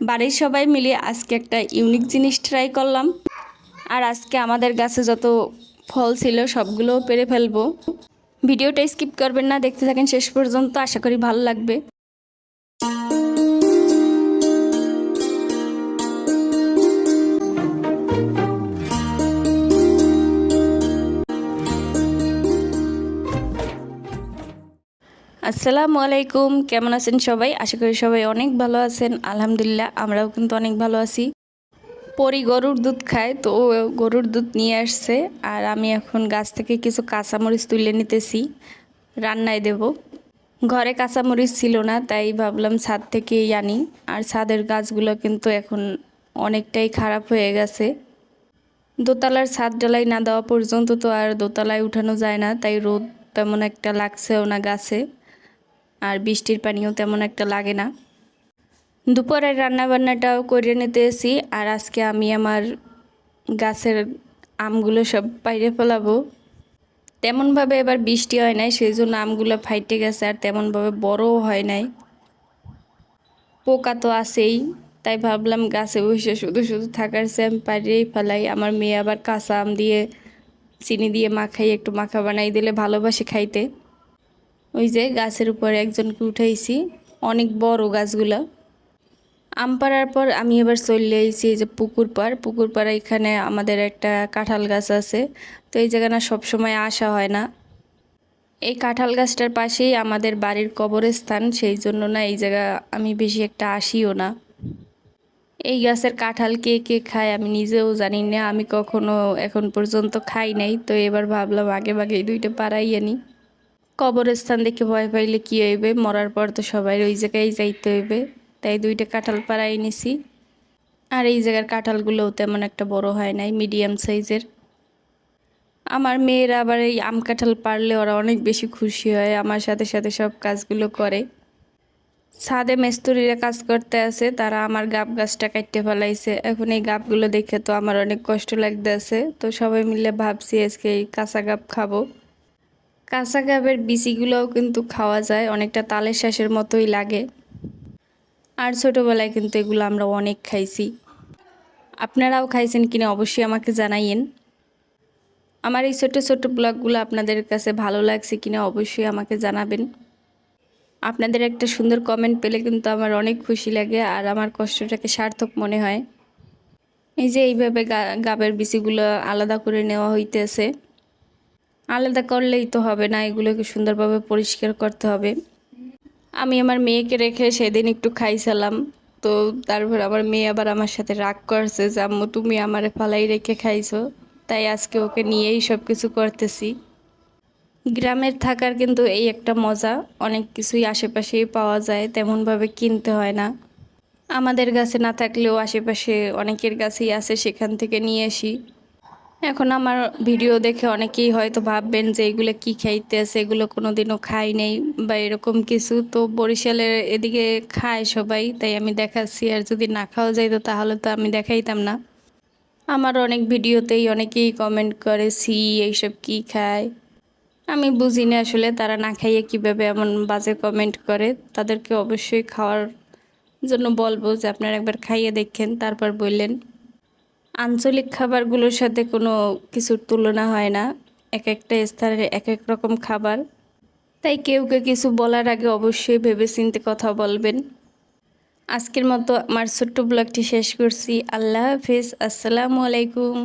বাড়ির সবাই মিলে আজকে একটা ইউনিক জিনিস ট্রাই করলাম। আর আজকে আমাদের গাছে যত ফল ছিল সবগুলো পেরে ফেলব। ভিডিওটা স্কিপ করবেন না, দেখতে থাকেন শেষ পর্যন্ত, আশা করি ভালো লাগবে। আসসালামু আলাইকুম, কেমন আছেন সবাই? আশা করি সবাই অনেক ভালো আছেন। আলহামদুলিল্লাহ, আমরাও কিন্তু অনেক ভালো আছি। পরি গরুর দুধ খায়, তো গরুর দুধ নিয়ে আসছে। আর আমি এখন গাছ থেকে কিছু কাঁচামরিচ তুলে নিতেছি, রান্নায় দেব। ঘরে কাঁচামরিচ ছিল না, তাই ভাবলাম ছাদ থেকেই আনি। আর ছাদের গাছগুলো কিন্তু এখন অনেকটাই খারাপ হয়ে গেছে। দোতলার ছাদ ডালাই না দেওয়া পর্যন্ত তো আর দোতলায় উঠানো যায় না, তাই রোদ তেমন একটা লাগছেও না গাছে। আর বৃষ্টির পানিও তেমন একটা লাগে না। দুপুরের রান্নাবান্নাটাও করে নিতে এসি আর আজকে আমি আমার গাছের আমগুলো সব বাইরে ফেলাবো। তেমনভাবে এবার বৃষ্টি হয় নাই সেই জন্য আমগুলো ফাইটে গেছে আর তেমনভাবে বড়ও হয় নাই। পোকা তো আছেই, তাই ভাবলাম গাছে বসে শুধু শুধু থাকার সে আমি পারিয়েই ফেলাই। আমার মেয়ে আবার কাঁচা আম দিয়ে, চিনি দিয়ে মাখাই, একটু মাখা বানাই দিলে ভালোবাসে খাইতে। ওই যে গাছের উপরে একজনকে উঠাইছি। অনেক বড় গাছগুলো। আম পাড়ার পর আমি এবার চলে এসেছি এই যে পুকুর পাড়। পুকুর পাড়া এখানে আমাদের একটা কাঁঠাল গাছ আছে। তো এই জায়গা না সবসময় আসা হয় না। এই কাঁঠাল গাছটার পাশেই আমাদের বাড়ির কবরস্থান, সেই জন্য না এই জায়গা আমি বেশি একটা আসিও না। এই গাছের কাঁঠাল কে কে খায় আমি নিজেও জানি না। আমি কখনো এখন পর্যন্ত খাই নাই। তো এবার ভাবলাম আগে ভাগে দুইটা পাড়াই আনি। কবরস্থান দেখে ভয় পাইলে কী হইবে? মরার পর তো সবাই ওই জায়গায় যাইতে হইবে। তাই দুইটা কাঁঠাল পাড়াই নিছি। আর এই জায়গার কাঁঠালগুলোও তেমন একটা বড় হয় নাই মিডিয়াম সাইজের আমার মেয়েরা আবার এই আম কাঁঠাল পারলে ওরা অনেক বেশি খুশি হয়, আমার সাথে সাথে সব কাজগুলো করে। ছাদে মেস্তুরিরা কাজ করতে আছে, তারা আমার গাব গাছটা কাটতে ফেলাইছে। এখন এই গাবগুলো দেখে তো আমার অনেক কষ্ট লাগতে আছে তো সবাই মিলে ভাবছি আজকে এই কাঁচা গাব খাব। কাঁচা গাবের বিচিগুলোও কিন্তু খাওয়া যায়, অনেকটা তালের শ্বাসের মতোই লাগে। আর ছোটোবেলায় কিন্তু এগুলো আমরা অনেক খাইছি। আপনারাও খাইছেন কিনা অবশ্যই আমাকে জানাইয়েন। আমার এই ছোটো ছোটো ব্লগগুলো আপনাদের কাছে ভালো লাগছে কিনা অবশ্যই আমাকে জানাবেন। আপনাদের একটা সুন্দর কমেন্ট পেলে কিন্তু আমার অনেক খুশি লাগে আর আমার কষ্টটাকে সার্থক মনে হয়। এই যে এইভাবে গাবের বিচিগুলো আলাদা করে নেওয়া হইতেছে। আলাদা করলেই তো হবে না, এগুলোকে সুন্দরভাবে পরিষ্কার করতে হবে। আমি আমার মেয়েকে রেখে সেদিন একটু খাইছিলাম, তো তারপর আমার মেয়ে আবার আমার সাথে রাগ করছে যে, আম্মু, তুমি আমার ফালাই রেখে খাইছো, তাই আজকে ওকে নিয়েই সব কিছু করতেছি। গ্রামের থাকার কিন্তু এই একটা মজা, অনেক কিছুই আশেপাশেই পাওয়া যায়, তেমনভাবে কিনতে হয় না। আমাদের গাছে না থাকলেও আশেপাশে অনেকের গাছেই আছে, সেখান থেকে নিয়ে আসি। এখন আমার ভিডিও দেখে অনেকেই হয়তো ভাববেন যে এগুলো কি খাইতে এগুলো কোনো দিনও খাই নেই বা এরকম কিছু। তো বরিশালের এদিকে খায় সবাই, তাই আমি দেখাচ্ছি। আর যদি না খাওয়া যাইতো তাহলে তো আমি দেখাইতাম না। আমার অনেক ভিডিওতেই অনেকেই কমেন্ট করে সি এইসব কি খায়? আমি বুঝি না আসলে তারা না খাইয়ে কীভাবে এমন বাজে কমেন্ট করে। তাদেরকে অবশ্যই খাওয়ার জন্য বলব যে আপনারা একবার খাইয়ে দেখেন, তারপর বললেন। আঞ্চলিক খাবারগুলোর সাথে কোনো কিছুর তুলনা হয় না। এক একটা স্থানের এক এক রকম খাবার। তাই কেউ কেউ কিছু বলার আগে অবশ্যই ভেবে চিনতে কথা বলবেন। আজকের মতো আমার ছোট্ট ব্লগটি শেষ করছি। আল্লাহ হাফিজ। আসসালামু আলাইকুম।